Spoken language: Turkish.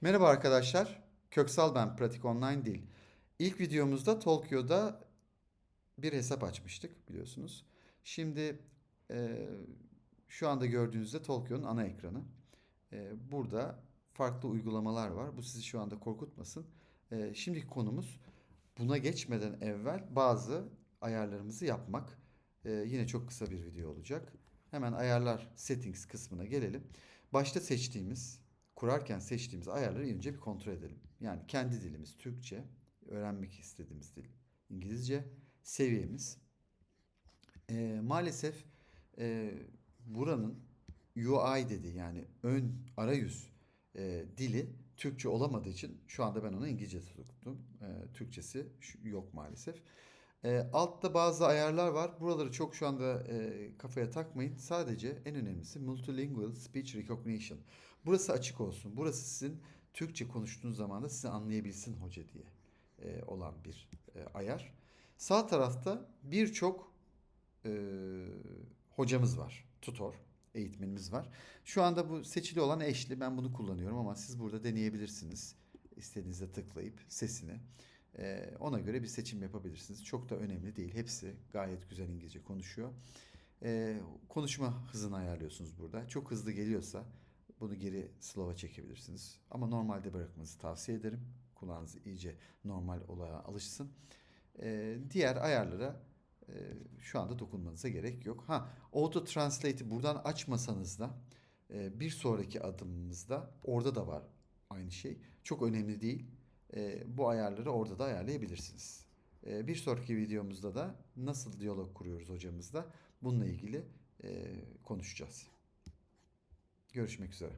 Merhaba arkadaşlar. Köksal ben, Pratik Online Dil. İlk videomuzda Tolkio'da bir hesap açmıştık biliyorsunuz. Şimdi e, şu anda gördüğünüzde Tolkio'nun ana ekranı. E, burada farklı uygulamalar var. Bu sizi şu anda korkutmasın. E, şimdiki konumuz buna geçmeden evvel bazı ayarlarımızı yapmak. E, yine çok kısa bir video olacak. Hemen ayarlar settings kısmına gelelim. Başta seçtiğimiz kurarken seçtiğimiz ayarları önce bir kontrol edelim. Yani kendi dilimiz Türkçe, öğrenmek istediğimiz dil İngilizce, seviyemiz. Ee, maalesef e, buranın UI dedi yani ön arayüz e, dili Türkçe olamadığı için şu anda ben onu İngilizce tuttum. E, Türkçesi yok maalesef. E, altta bazı ayarlar var. Buraları çok şu anda e, kafaya takmayın. Sadece en önemlisi Multilingual Speech Recognition. Burası açık olsun. Burası sizin Türkçe konuştuğunuz zaman da sizi anlayabilsin hoca diye e, olan bir e, ayar. Sağ tarafta birçok e, hocamız var. Tutor, eğitmenimiz var. Şu anda bu seçili olan eşli. Ben bunu kullanıyorum ama siz burada deneyebilirsiniz. İstediğinizde tıklayıp sesini. E, ona göre bir seçim yapabilirsiniz. Çok da önemli değil. Hepsi gayet güzel İngilizce konuşuyor. E, konuşma hızını ayarlıyorsunuz burada. Çok hızlı geliyorsa bunu geri slow'a çekebilirsiniz. Ama normalde bırakmanızı tavsiye ederim. Kulağınız iyice normal olaya alışsın. Ee, diğer ayarlara e, şu anda dokunmanıza gerek yok. Ha, Auto Translate'i buradan açmasanız da e, bir sonraki adımımızda orada da var aynı şey. Çok önemli değil. E, bu ayarları orada da ayarlayabilirsiniz. E, bir sonraki videomuzda da nasıl diyalog kuruyoruz hocamızla bununla ilgili e, konuşacağız. Görüşmek üzere.